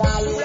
ตั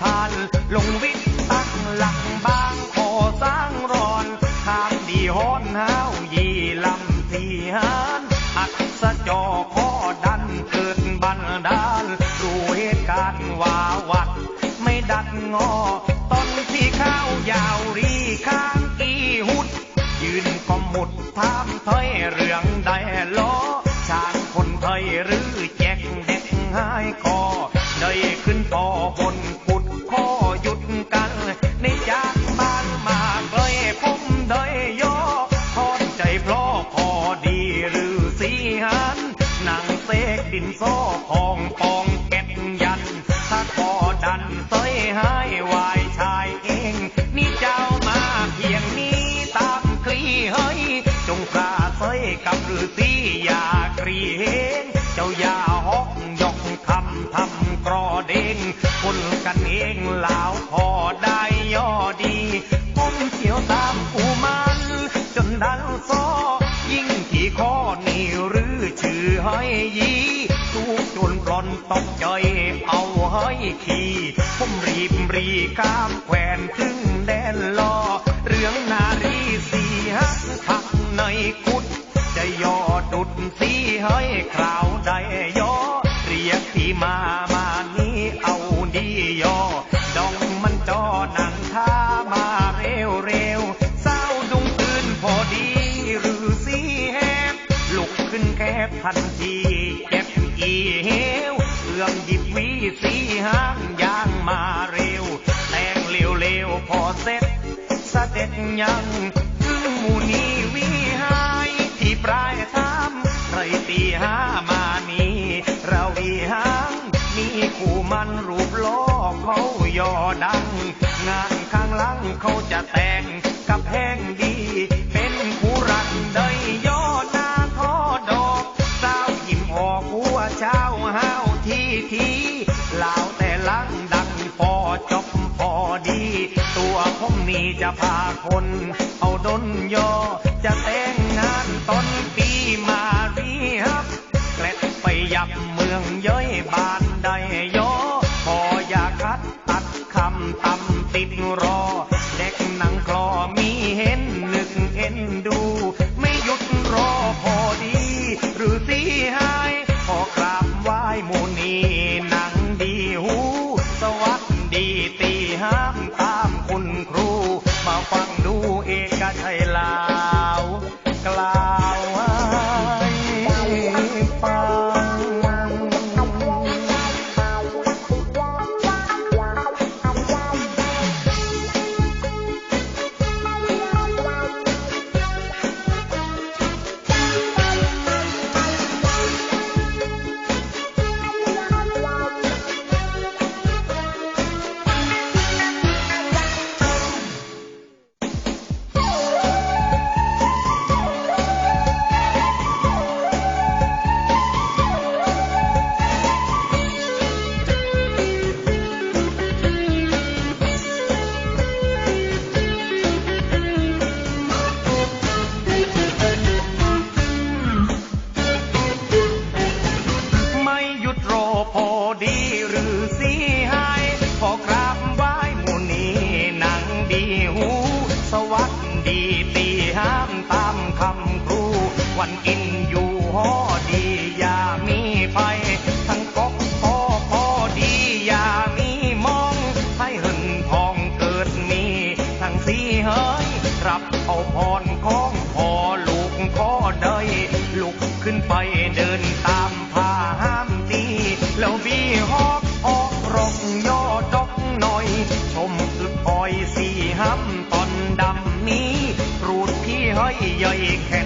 เป็นลงวิทย์ตั้งหลักบางขอสร้างรอนทางดีฮอนห้าวยีลำที่หานอักษะจอข้อดันเกิดบันดาลดูเหตุการณ์ว่าวัด ไม่ดัดงอต้นที่ข้าวยาวรีข้างอีหุด ยืนก็หมุดถามเถอยเรื่องใดล้อช่างคนไทยหรือแจกเด็กหายคอไจงกล้าเสยกับฤาษีอย่ากรีเฮงเจ้าอย่าฮอกยกคำทำกรอเด้งคนกันเองลาวพอได้ย่อดีผมเที่ยวตามกูมัน จนดันซอยิ่งที่ข้อนี่หรือชื่อห้ยีทุกจนปลอนตกใจเอาห้ขี่ผมรีบรีข้ามแขวนถึงแดนลอเรื่องนารีสีหัก กุด จะย่อดุดสีให้คราวใดย่อเรียกพี่มามานี้เอาดีย่อดองมันจอหนังท่ามาเร็วเร็วเศร้าดุงตื่นพอดีหรือสีแหบลุกขึ้นแคบทันทีเจ็บอีเหวเอื้อมหยิบวีสีหางยางมาเร็วแตงเร็วเร็วพอเสร็จสะเด็ดยังถึงมูนี เขาจะแต่งกับแห้งดี เป็นคู่รักได้ยอดนาทอดอกสาวยิ้มออกหัวเช้าห้าวทีทีลาวแต่ลังดังพอจบพอดี ตัวผมนี่จะพาคน เอาดนยอจะแต่งงานต้นปีมา ฟังดูเอกชัยันกินอยู่หอดีอย่ามีไปทั้งกกพอพอดีอย่ามีมอง ให้หึนทองเกิดมี ทั้งสีเฮ้ยรับเอาพรของพอลูกขอได้ลุกขึ้นไปเดินตามพาห้ามดีแล้วบีฮอกออกรกย่อดอกหน่อย ชมอึดอ้อยสีห้ำตอนดำนี้รูดพี่ให้ใหญ่แข็ง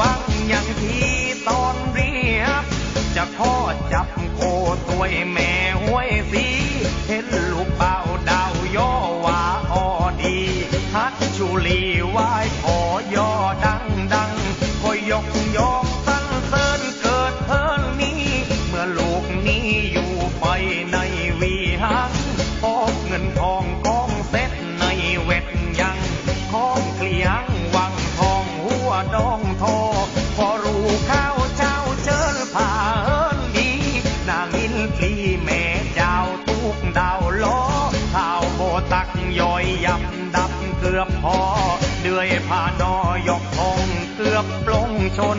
วังอย่างที่ตอนเรียบ จะทอจับโคตัยแม่ห้วยสีเห็น ชน